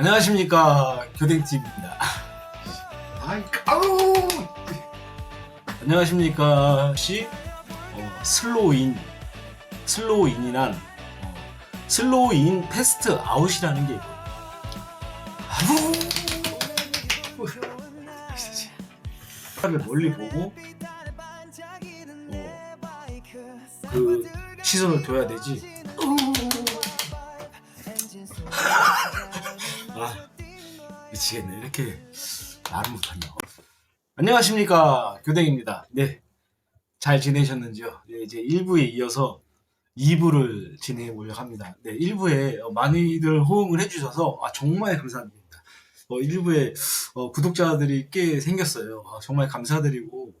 안녕하십니까 교댕TV입니다. 아이 아우 안녕하십니까 시 어, 슬로우인 슬로우인이란 어, 슬로우인 패스트 아웃이라는 게 있거든요. 아우 를 멀리 보고 어, 그 시선을 둬야 되지. 미치겠네 이렇게 말을 못하냐 안녕하십니까. 교댕입니다. 네 잘 지내셨는지요? 네, 이제 1부에 이어서 2부를 진행해 보려고 합니다. 네 1부에 많이들 호응을 해주셔서 아, 정말 감사드립니다. 어, 1부에 어, 구독자들이 꽤 생겼어요. 아, 정말 감사드리고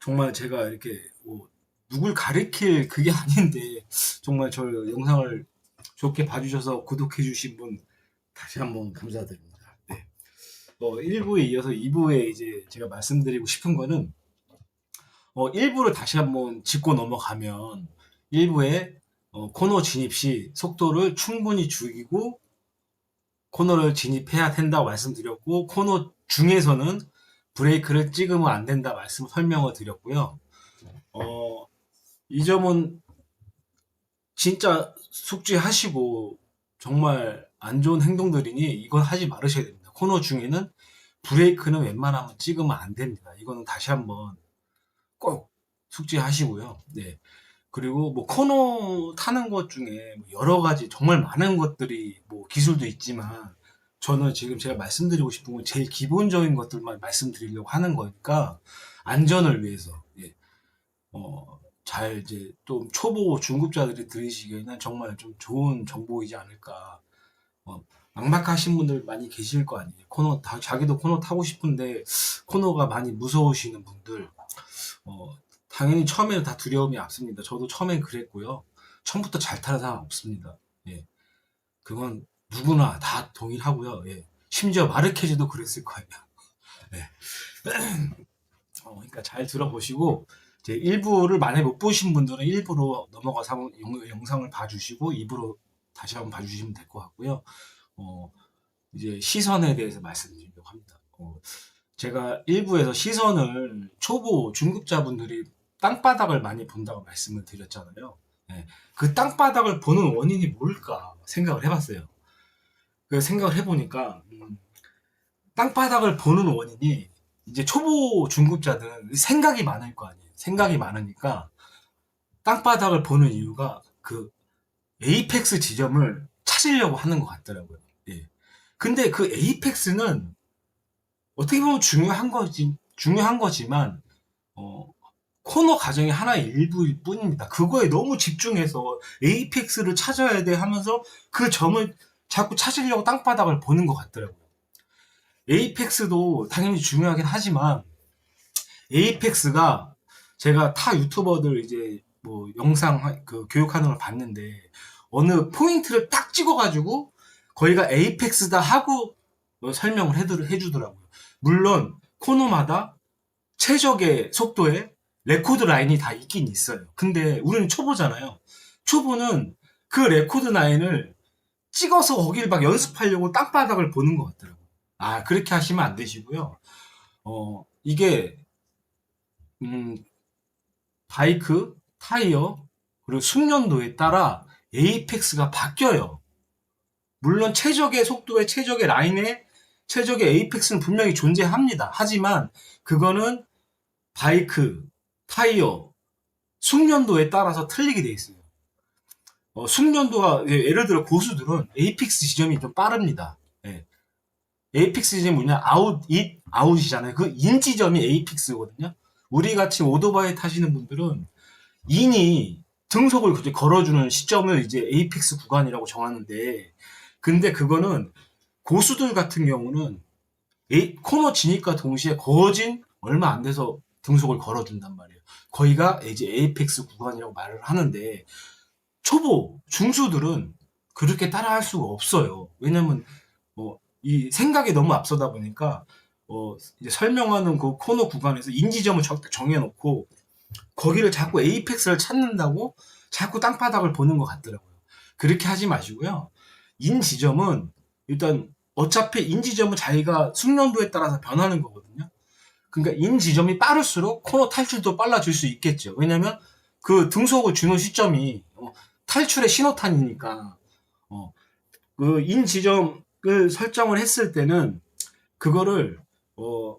정말 제가 이렇게 뭐 누굴 가리킬 그게 아닌데 정말 저 영상을 좋게 봐주셔서 구독해주신 분 다시 한번 감사드립니다. 네. 어, 1부에 이어서 2부에 이제 제가 말씀드리고 싶은 거는 어, 1부를 다시 한번 짚고 넘어가면 1부에 어, 코너 진입 시 속도를 충분히 죽이고 코너를 진입해야 된다고 말씀드렸고 코너 중에서는 브레이크를 찍으면 안 된다 말씀 설명을 드렸고요. 어, 이 점은 진짜 숙지하시고 정말 안 좋은 행동들이니 이건 하지 말으셔야 됩니다. 코너 중에는 브레이크는 웬만하면 찍으면 안 됩니다. 이거는 다시 한번 꼭 숙지하시고요. 네. 그리고 뭐 코너 타는 것 중에 뭐 여러 가지 정말 많은 것들이 뭐 기술도 있지만 저는 지금 제가 말씀드리고 싶은 건 제일 기본적인 것들만 말씀드리려고 하는 거니까 안전을 위해서 예. 어, 잘 이제 좀 초보 중급자들이 들으시기에는 정말 좀 좋은 정보이지 않을까. 어, 막막하신 분들 많이 계실 거 아니에요. 코너 다, 자기도 코너 타고 싶은데 코너가 많이 무서우시는 분들. 어, 당연히 처음에는 다 두려움이 앞섭니다. 저도 처음엔 그랬고요. 처음부터 잘 타는 사람 없습니다. 예. 그건 누구나 다 동일하고요. 예. 심지어 마르케즈도 그랬을 거예요. 예. 어, 그러니까 잘 들어보시고 이제 1부를 만약에 못 보신 분들은 1부로 넘어가서 영, 영상을 봐주시고 2부로 다시 한번 봐주시면 될 것 같고요. 어, 이제 시선에 대해서 말씀드리려고 합니다. 어, 제가 1부에서 시선을 초보 중급자분들이 땅바닥을 많이 본다고 말씀을 드렸잖아요. 예, 그 땅바닥을 보는 원인이 뭘까 생각을 해봤어요. 그 생각을 해보니까 음, 땅바닥을 보는 원인이 이제 초보 중급자들은 생각이 많을 거 아니에요. 생각이 많으니까 땅바닥을 보는 이유가 그 에이펙스 지점을 찾으려고 하는 것 같더라고요. 예. 근데 그 에이펙스는 어떻게 보면 중요한 거지, 중요한 거지만, 어, 코너 과정의 하나의 일부일 뿐입니다. 그거에 너무 집중해서 에이펙스를 찾아야 돼 하면서 그 점을 자꾸 찾으려고 땅바닥을 보는 것 같더라고요. 에이펙스도 당연히 중요하긴 하지만, 에이펙스가 제가 타 유튜버들 이제 뭐 영상 하- 그 교육하는 걸 봤는데 어느 포인트를 딱 찍어가지고 거기가 에이펙스다 하고 어, 설명을 해주, 해주더라고요. 물론 코너마다 최적의 속도에 레코드 라인이 다 있긴 있어요. 근데 우리는 초보잖아요. 초보는 그 레코드 라인을 찍어서 거기를 막 연습하려고 땅바닥을 보는 것 같더라고요. 아 그렇게 하시면 안 되시고요. 어 이게 음 바이크, 타이어, 그리고 숙련도에 따라 에이펙스가 바뀌어요. 물론 최적의 속도에 최적의 라인에 최적의 에이펙스는 분명히 존재합니다. 하지만 그거는 바이크, 타이어, 숙련도에 따라서 틀리게 돼 있어요. 어, 숙련도가 예, 예를 들어 고수들은 에이펙스 지점이 좀 빠릅니다. 예. 에이펙스 지점이 뭐냐 아웃, 잇, 아웃이잖아요. 그 인 지점이 에이펙스거든요. 우리 같이 오토바이 타시는 분들은 인이 등속을 걸어주는 시점을 이제 에이픽스 구간이라고 정하는데, 근데 그거는 고수들 같은 경우는 에이- 코너 진입과 동시에 거진 얼마 안 돼서 등속을 걸어준단 말이에요. 거기가 이제 에이펙스 구간이라고 말을 하는데, 초보, 중수들은 그렇게 따라할 수가 없어요. 왜냐면, 뭐, 이 생각이 너무 앞서다 보니까, 어, 이제 설명하는 그 코너 구간에서 인지점을 정- 정해놓고, 거기를 자꾸 에이펙스를 찾는다고 자꾸 땅바닥을 보는 것 같더라고요. 그렇게 하지 마시고요. 인 지점은 일단 어차피 인지점은 자기가 숙련도에 따라서 변하는 거거든요. 그러니까 인지점이 빠를수록 코너 탈출도 빨라질 수 있겠죠. 왜냐면 그 등속을 주는 시점이 어, 탈출의 신호탄이니까 어, 그 인지점을 설정을 했을 때는 그거를 어,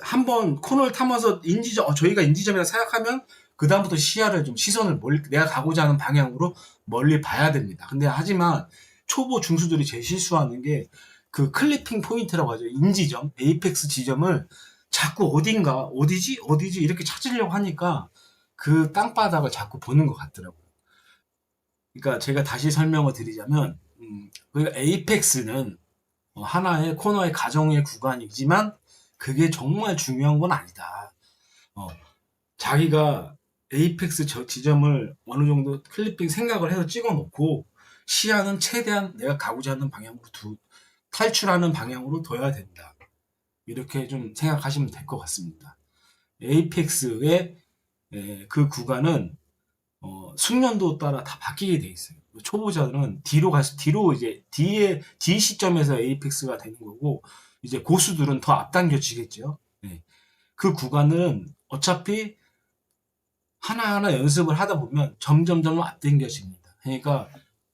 한번 코너를 타면서 인지점 어, 저희가 인지점이라 생각하면 그 다음부터 시야를 좀 시선을 멀리 내가 가고자 하는 방향으로 멀리 봐야 됩니다. 근데 하지만 초보 중수들이 제일 실수하는 게 그 클리핑 포인트라고 하죠. 인지점, 에이펙스 지점을 자꾸 어딘가, 어디지, 어디지 이렇게 찾으려고 하니까 그 땅바닥을 자꾸 보는 것 같더라고요. 그러니까 제가 다시 설명을 드리자면, 음, 그 에이펙스는 어, 하나의 코너의 가정의 구간이지만 그게 정말 중요한 건 아니다. 어, 자기가 에이펙스 저 지점을 어느 정도 클리핑 생각을 해서 찍어 놓고 시야는 최대한 내가 가고자 하는 방향으로 두, 탈출하는 방향으로 둬야 된다. 이렇게 좀 생각하시면 될 것 같습니다. 에이펙스의 에, 그 구간은 어, 숙련도 따라 다 바뀌게 돼 있어요. 초보자들은 뒤로 가서 뒤로 이제 뒤에 뒤 시점에서 에이펙스가 되는 거고 이제 고수들은 더 앞당겨지겠죠. 네. 그 구간은 어차피 하나하나 연습을 하다 보면 점점점 앞당겨집니다. 그러니까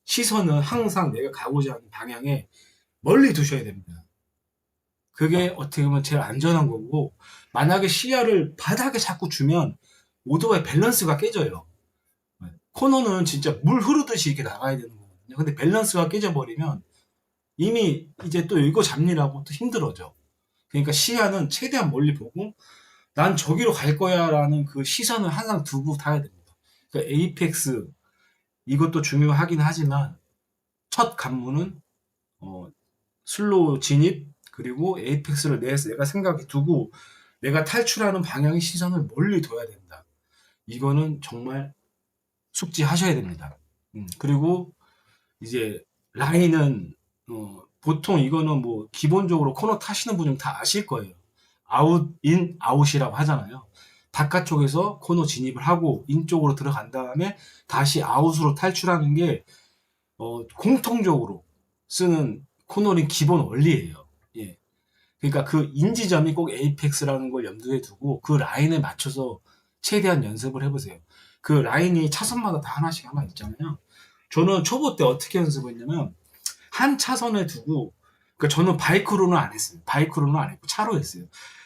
시선은 항상 내가 가고자 하는 방향에 멀리 두셔야 됩니다. 그게 어떻게 보면 제일 안전한 거고 만약에 시야를 바닥에 자꾸 주면 오토바이 밸런스가 깨져요. 코너는 진짜 물 흐르듯이 이렇게 나가야 되는 거거든요. 근데 밸런스가 깨져버리면 이미 이제 또 이거 잡느라고 또 힘들어져. 그러니까 시야는 최대한 멀리 보고 난 저기로 갈 거야 라는 그 시선을 항상 두고 타야 됩니다. 그러니까 에이펙스 이것도 중요하긴 하지만 첫 관문은 어, 슬로우 진입 그리고 에이펙스를 내, 내가 생각에 두고 내가 탈출하는 방향의 시선을 멀리 둬야 된다. 이거는 정말 숙지하셔야 됩니다. 음, 그리고 이제 라인은 어, 보통 이거는 뭐 기본적으로 코너 타시는 분은 다 아실 거예요. 아웃, 인, 아웃이라고 하잖아요. 바깥쪽에서 코너 진입을 하고 인 쪽으로 들어간 다음에 다시 아웃으로 탈출하는 게 어, 공통적으로 쓰는 코너링 기본 원리예요. 예. 그러니까 그 인지점이 꼭 에이펙스라는 걸 염두에 두고 그 라인에 맞춰서 최대한 연습을 해보세요. 그 라인이 차선마다 다 하나씩 하나 있잖아요. 저는 초보 때 어떻게 연습했냐면 한 차선에 두고 그러니까 저는 바이크로는 안 했어요. 바이크로는 안 했고 차로 했어요.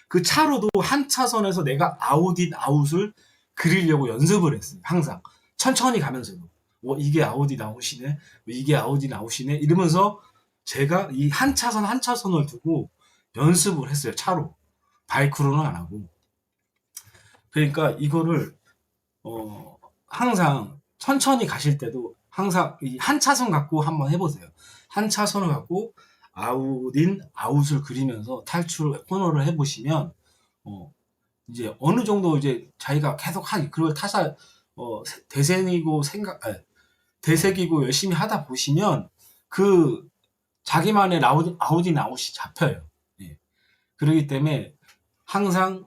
그 차로도 한 차선에서 내가 아웃인 아웃을 그리려고 연습을 했어요. 항상 천천히 가면서도 뭐 이게 아웃인 아웃이네, 뭐 이게 아웃인 아웃이네 이러면서 제가 이 한 차선 한 차선을 두고 연습을 했어요. 차로 바이크로는 안 하고 그러니까 이거를 어 항상 천천히 가실 때도 항상 이 한 차선 갖고 한번 해보세요. 한 차선을 갖고 아웃인 아웃을 그리면서 탈출 코너를 해보시면 어 이제 어느 정도 이제 자기가 계속 한 그걸 타사 어 대생이고 생각 아니, 대색이고 열심히 하다 보시면 그 자기만의 아웃, 아웃인 아웃이 잡혀요. 예. 그렇기 때문에 항상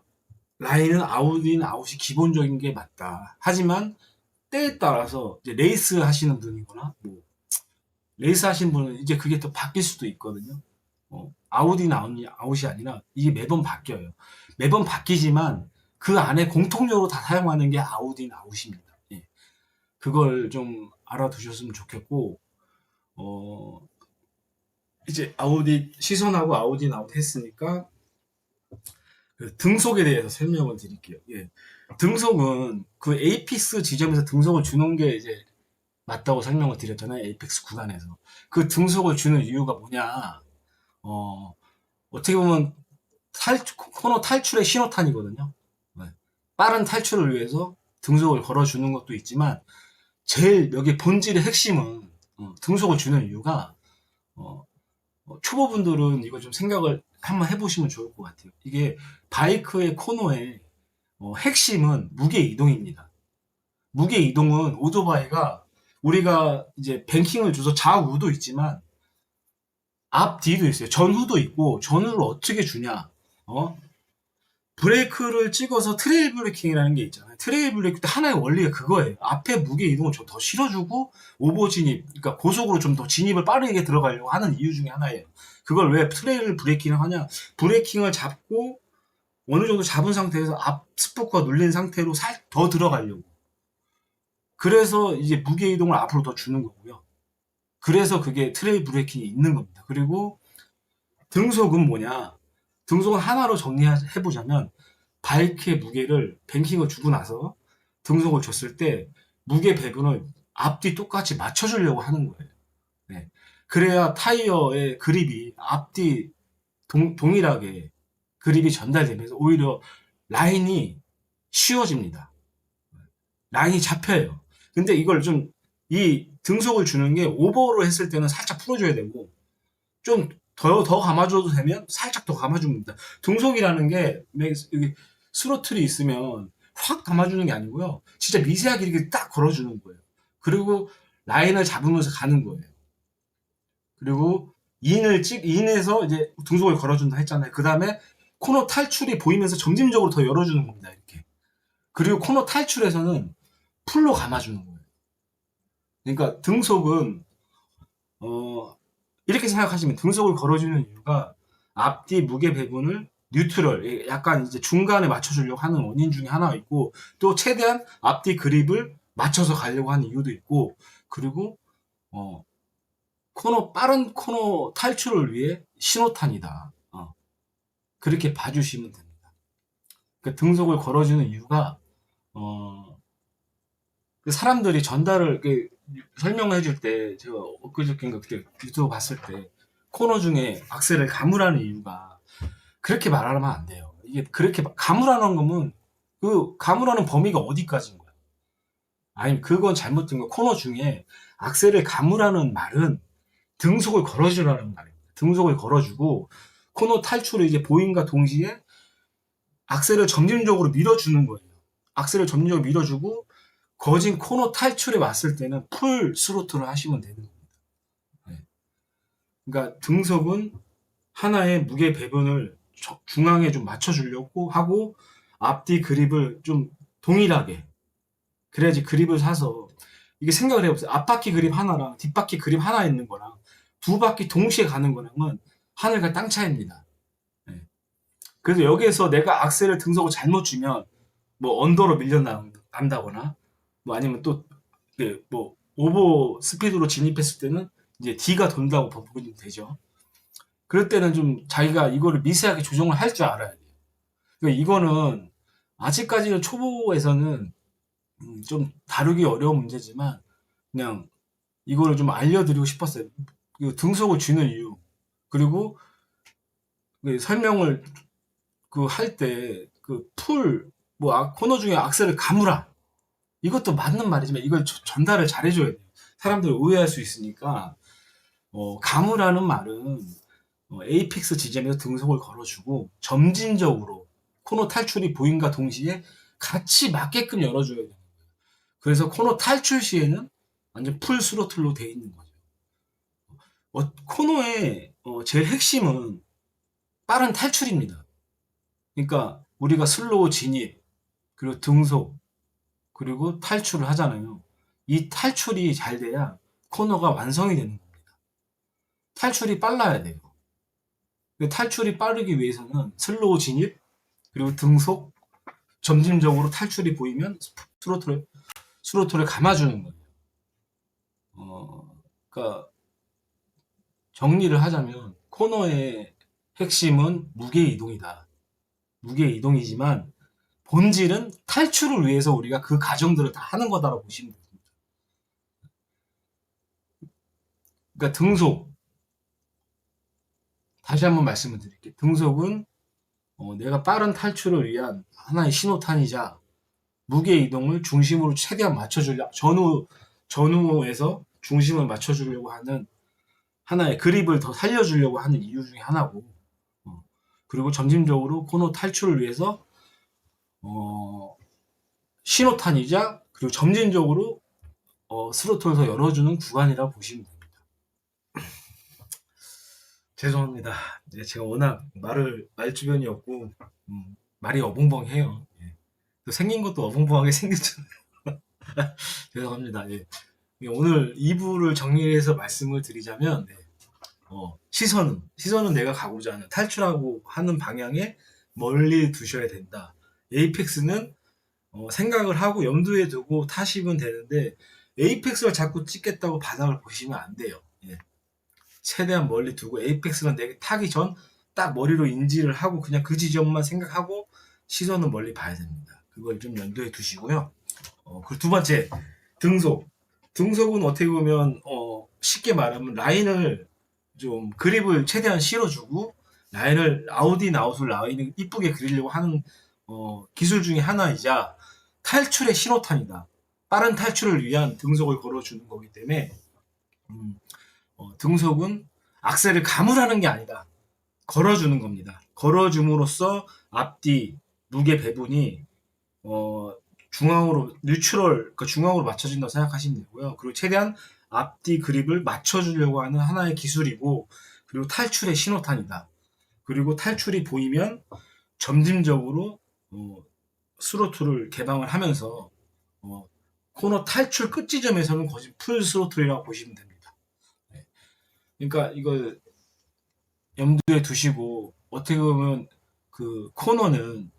라인은 아웃인 아웃이 기본적인 게 맞다. 하지만 때에 따라서 이제 레이스 하시는 분이거나 뭐 레이스 하시는 분은 이제 그게 또 바뀔 수도 있거든요. 어, 아웃이, 아웃이 아니라 이게 매번 바뀌어요. 매번 바뀌지만 그 안에 공통적으로 다 사용하는 게 아웃인 아웃입니다. 예. 그걸 좀 알아두셨으면 좋겠고 어, 이제 아웃이 시선하고 아웃인 아웃 했으니까 그 등속에 대해서 설명을 드릴게요. 예. 등속은 그 에이픽스 지점에서 등속을 주는 게 이제 맞다고 설명을 드렸잖아요. 에이펙스 구간에서. 그 등속을 주는 이유가 뭐냐. 어, 어떻게 보면 탈, 코너 탈출의 신호탄이거든요. 네. 빠른 탈출을 위해서 등속을 걸어주는 것도 있지만, 제일 여기 본질의 핵심은 어, 등속을 주는 이유가, 어, 어, 초보분들은 이거 좀 생각을 한번 해보시면 좋을 것 같아요. 이게 바이크의 코너의 어, 핵심은 무게 이동입니다. 무게 이동은 오토바이가 우리가 이제 뱅킹을 줘서 좌우도 있지만 앞 뒤도 있어요. 전후도 있고 전후를 어떻게 주냐? 어? 브레이크를 찍어서 트레일 브레이킹이라는 게 있잖아요. 트레일 브레이크 때 하나의 원리가 그거예요. 앞에 무게 이동을 좀 더 실어주고 오버 진입, 그러니까 고속으로 좀 더 진입을 빠르게 들어가려고 하는 이유 중에 하나예요. 그걸 왜 트레일 브레이킹을 하냐? 브레이킹을 잡고 어느 정도 잡은 상태에서 앞 스포크가 눌린 상태로 살 더 들어가려고. 그래서 이제 무게 이동을 앞으로 더 주는 거고요. 그래서 그게 트레일 브레이킹이 있는 겁니다. 그리고 등속은 뭐냐? 등속은 하나로 정리해 보자면 바이크의 무게를 뱅킹을 주고 나서 등속을 줬을 때 무게 배분을 앞뒤 똑같이 맞춰주려고 하는 거예요. 네. 그래야 타이어의 그립이 앞뒤 동, 동일하게 그립이 전달되면서 오히려 라인이 쉬워집니다. 라인이 잡혀요. 근데 이걸 좀 이 등속을 주는 게 오버로 했을 때는 살짝 풀어줘야 되고 좀 더, 더 감아줘도 되면 살짝 더 감아줍니다. 등속이라는 게 여기 스로틀이 있으면 확 감아주는 게 아니고요. 진짜 미세하게 이렇게 딱 걸어주는 거예요. 그리고 라인을 잡으면서 가는 거예요. 그리고 인을 찍, 인에서 이제 등속을 걸어준다 했잖아요. 그 다음에 코너 탈출이 보이면서 점진적으로 더 열어주는 겁니다. 이렇게. 그리고 코너 탈출에서는 풀로 감아주는 거예요. 그러니까 등속은, 어, 이렇게 생각하시면 등속을 걸어주는 이유가 앞뒤 무게 배분을 뉴트럴, 약간 이제 중간에 맞춰주려고 하는 원인 중에 하나가 있고, 또 최대한 앞뒤 그립을 맞춰서 가려고 하는 이유도 있고, 그리고, 어, 코너, 빠른 코너 탈출을 위해 신호탄이다. 어. 그렇게 봐주시면 됩니다. 그 등속을 걸어주는 이유가, 어, 그 사람들이 전달을, 그 설명을 해줄 때, 제가 엊그저께인가 그때 유튜브 봤을 때, 코너 중에 악셀을 가물하는 이유가, 그렇게 말하면 안 돼요. 이게 그렇게 가물하는 거면, 그 가물하는 범위가 어디까지인 거야? 아니, 그건 잘못된 거. 코너 중에 악셀을 가물하는 말은 등속을 걸어주라는 말입니다. 등속을 걸어주고, 코너 탈출을 이제 보인과 동시에 악셀을 점진적으로 밀어주는 거예요. 악셀을 점진적으로 밀어주고, 거진 코너 탈출에 왔을 때는 풀 스로틀을 하시면 되는 겁니다. 네. 그러니까 등속은 하나의 무게 배분을 중앙에 좀 맞춰주려고 하고 앞뒤 그립을 좀 동일하게 그래야지 그립을 사서 이게 생각을 해보세요. 앞바퀴 그립 하나랑 뒷바퀴 그립 하나 있는 거랑 두 바퀴 동시에 가는 거랑은 하늘과 땅 차이입니다. 네. 그래서 여기에서 내가 악셀을 등속을 잘못 주면 뭐 언더로 밀려난다거나 뭐 아니면 또뭐 오버 스피드로 진입했을 때는 이제 D가 돈다고 법이 되죠. 그럴 때는 좀 자기가 이거를 미세하게 조정을 할 줄 알아야 돼요. 그러니까 이거는 아직까지는 초보에서는 음, 좀 다루기 어려운 문제지만 그냥 이거를 좀 알려드리고 싶었어요. 그 등속을 주는 이유 그리고 그 설명을 그 할 때 그 풀뭐 코너 중에 악셀을 가무라 이것도 맞는 말이지만 이걸 전달을 잘 해줘야 돼요. 사람들이 오해할 수 있으니까 어, 가무라는 말은 어, 에이펙스 지점에서 등속을 걸어주고 점진적으로 코너 탈출이 보임과 동시에 같이 맞게끔 열어줘야 돼요. 그래서 코너 탈출 시에는 완전 풀 스로틀로 돼 있는 거죠. 어, 코너의 어, 제일 핵심은 빠른 탈출입니다. 그러니까 우리가 슬로우 진입 그리고 등속 그리고 탈출을 하잖아요. 이 탈출이 잘 돼야 코너가 완성이 되는 겁니다. 탈출이 빨라야 돼요. 탈출이 빠르기 위해서는 슬로우 진입, 그리고 등속, 점진적으로 탈출이 보이면 스로틀을, 스로틀을 감아주는 거예요. 어, 그러니까 정리를 하자면 코너의 핵심은 무게 이동이다. 무게 이동이지만 본질은 탈출을 위해서 우리가 그 과정들을 다 하는 거다라고 보시면 됩니다. 그러니까 등속 다시 한번 말씀을 드릴게요. 등속은 어, 내가 빠른 탈출을 위한 하나의 신호탄이자 무게 이동을 중심으로 최대한 맞춰주려 전후 전후에서 중심을 맞춰주려고 하는 하나의 그립을 더 살려주려고 하는 이유 중에 하나고 어, 그리고 점진적으로 코너 탈출을 위해서 어, 신호탄이자 그리고 점진적으로 어, 스로틀에서 열어주는 구간이라고 보시면 됩니다. 죄송합니다. 제가 워낙 말을 말 주변이 없고 음, 말이 어벙벙해요. 예. 또 생긴 것도 어벙벙하게 생겼잖아요. 죄송합니다. 예. 예, 오늘 2부를 정리해서 말씀을 드리자면 네. 어, 시선은 시선은 내가 가고자 하는 탈출하고 하는 방향에 멀리 두셔야 된다. 에이펙스는 어, 생각을 하고 염두에 두고 타시면 되는데 에이펙스를 자꾸 찍겠다고 바닥을 보시면 안 돼요. 예. 최대한 멀리 두고 에이펙스는 내가 타기 전 딱 머리로 인지를 하고 그냥 그 지점만 생각하고 시선은 멀리 봐야 됩니다. 그걸 좀 염두에 두시고요. 어, 그리고 두 번째 등속. 등속은 어떻게 보면 어, 쉽게 말하면 라인을 좀 그립을 최대한 실어주고 라인을 아웃인 아웃을 라인을 이쁘게 그리려고 하는 어, 기술 중에 하나이자 탈출의 신호탄이다. 빠른 탈출을 위한 등속을 걸어주는 거기 때문에 음, 어, 등속은 악셀을 감으라는 게 아니다. 걸어주는 겁니다. 걸어줌으로써 앞뒤 무게 배분이 어, 중앙으로 뉴트럴 그 중앙으로 맞춰진다고 생각하시면 되고요. 그리고 최대한 앞뒤 그립을 맞춰주려고 하는 하나의 기술이고 그리고 탈출의 신호탄이다. 그리고 탈출이 보이면 점진적으로 어, 스로틀을 개방을 하면서 어, 코너 탈출 끝 지점에서는 거의 풀 스로틀이라고 보시면 됩니다. 네. 그러니까 이거 염두에 두시고 어떻게 보면 그 코너는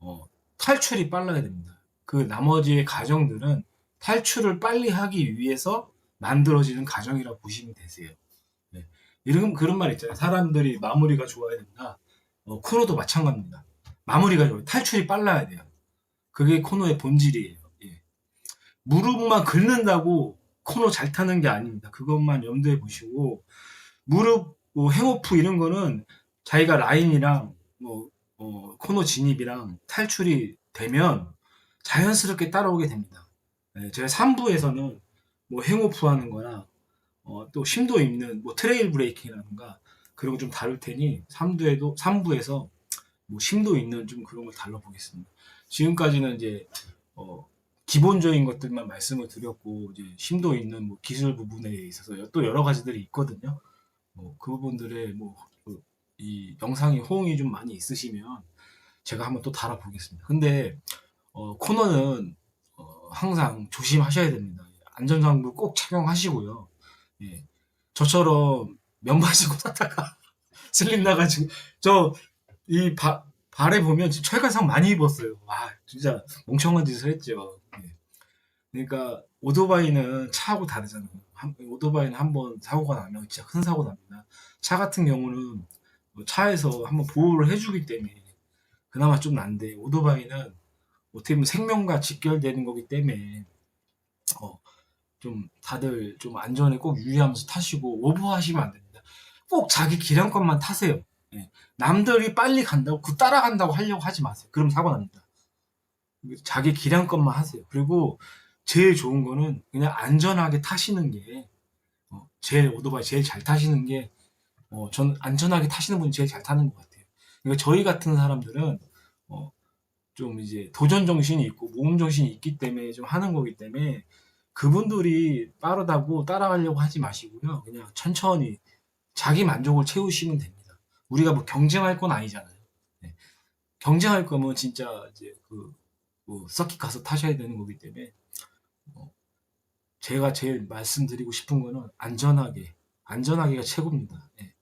어, 탈출이 빨라야 됩니다. 그 나머지의 과정들은 탈출을 빨리 하기 위해서 만들어지는 과정이라고 보시면 되세요. 네. 이런 그런 말 있잖아요. 사람들이 마무리가 좋아야 된다. 어, 코너도 마찬가지입니다. 마무리가 좋아요. 탈출이 빨라야 돼요. 그게 코너의 본질이에요. 예. 무릎만 긁는다고 코너 잘 타는 게 아닙니다. 그것만 염두에 보시고 무릎 뭐 행오프 이런 거는 자기가 라인이랑 뭐 어, 코너 진입이랑 탈출이 되면 자연스럽게 따라오게 됩니다. 네, 제가 3부에서는 뭐 행오프 하는 거나 어, 또 심도 있는 뭐 트레일 브레이킹이라든가 그런 거 좀 다룰 테니 3부에도 3부에서 뭐 심도 있는 좀 그런 걸 다뤄보겠습니다. 지금까지는 이제 어, 기본적인 것들만 말씀을 드렸고 이제 심도 있는 뭐 기술 부분에 있어서 또 여러 가지들이 있거든요. 뭐 그 부분들의 뭐 이 영상이 호응이 좀 많이 있으시면 제가 한번 또 달아보겠습니다. 근데 어, 코너는 어, 항상 조심하셔야 됩니다. 안전장구 꼭 착용하시고요. 예. 저처럼 면바지고 타다가 슬림 나가지고 저 이 발에 보면 지금 철가상 많이 입었어요. 와 진짜 멍청한 짓을 했죠. 예. 그러니까 오토바이는 차하고 다르잖아요. 한- 오토바이는 한번 사고가 나면 진짜 큰 사고 납니다. 차 같은 경우는 뭐 차에서 한번 보호를 해주기 때문에 그나마 좀 난데 오토바이는 어떻게 보면 생명과 직결되는 거기 때문에 어, 좀 다들 좀 안전에 꼭 유의하면서 타시고 오버하시면 안 됩니다. 꼭 자기 기량권만 타세요. 예. 남들이 빨리 간다고 그 따라간다고 하려고 하지 마세요. 그럼 사고 납니다. 자기 기량권만 하세요. 그리고 제일 좋은 거는 그냥 안전하게 타시는 게 어, 제일 오토바이 제일 잘 타시는 게 어, 전 안전하게 타시는 분이 제일 잘 타는 것 같아요. 그러니까 저희 같은 사람들은 어, 좀 이제 도전 정신이 있고 모험 정신이 있기 때문에 좀 하는 거기 때문에 그분들이 빠르다고 따라가려고 하지 마시고요. 그냥 천천히 자기 만족을 채우시면 됩니다. 우리가 뭐 경쟁할 건 아니잖아요. 네. 경쟁할 거면 진짜 이제 그, 뭐 서킷 가서 타셔야 되는 거기 때문에 어, 제가 제일 말씀드리고 싶은 거는 안전하게 안전하게가 최고입니다. 예.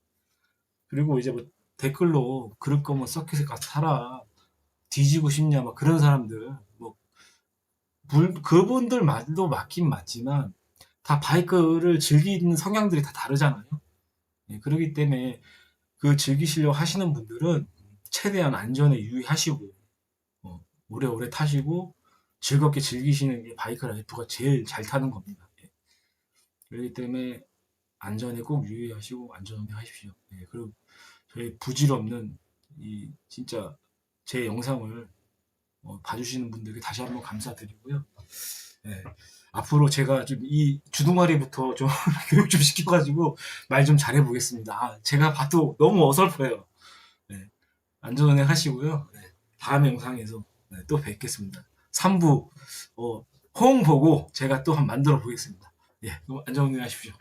그리고 이제 뭐 댓글로 그럴 거면 서킷에 가서 타라 뒤지고 싶냐 막 그런 사람들 뭐 물- 그분들 말도 맞긴 맞지만 다 바이크를 즐기는 성향들이 다 다르잖아요. 예, 그렇기 때문에 그 즐기시려고 하시는 분들은 최대한 안전에 유의하시고 어, 오래오래 타시고 즐겁게 즐기시는 게 바이크 라이프가 제일 잘 타는 겁니다. 예. 그렇기 때문에 안전에 꼭 유의하시고 안전운행 하십시오. 예, 그리고 저희 부질없는 이 진짜 제 영상을 어, 봐주시는 분들께 다시 한번 감사드리고요. 예, 앞으로 제가 좀 이 주둥아리부터 좀 교육 좀 시켜가지고 말 좀 잘해보겠습니다. 아, 제가 봐도 너무 어설퍼요. 네, 안전운행 하시고요. 네, 다음 영상에서 네, 또 뵙겠습니다. 3부 어, 호응 보고 제가 또한번 만들어 보겠습니다. 예, 안전운행 하십시오.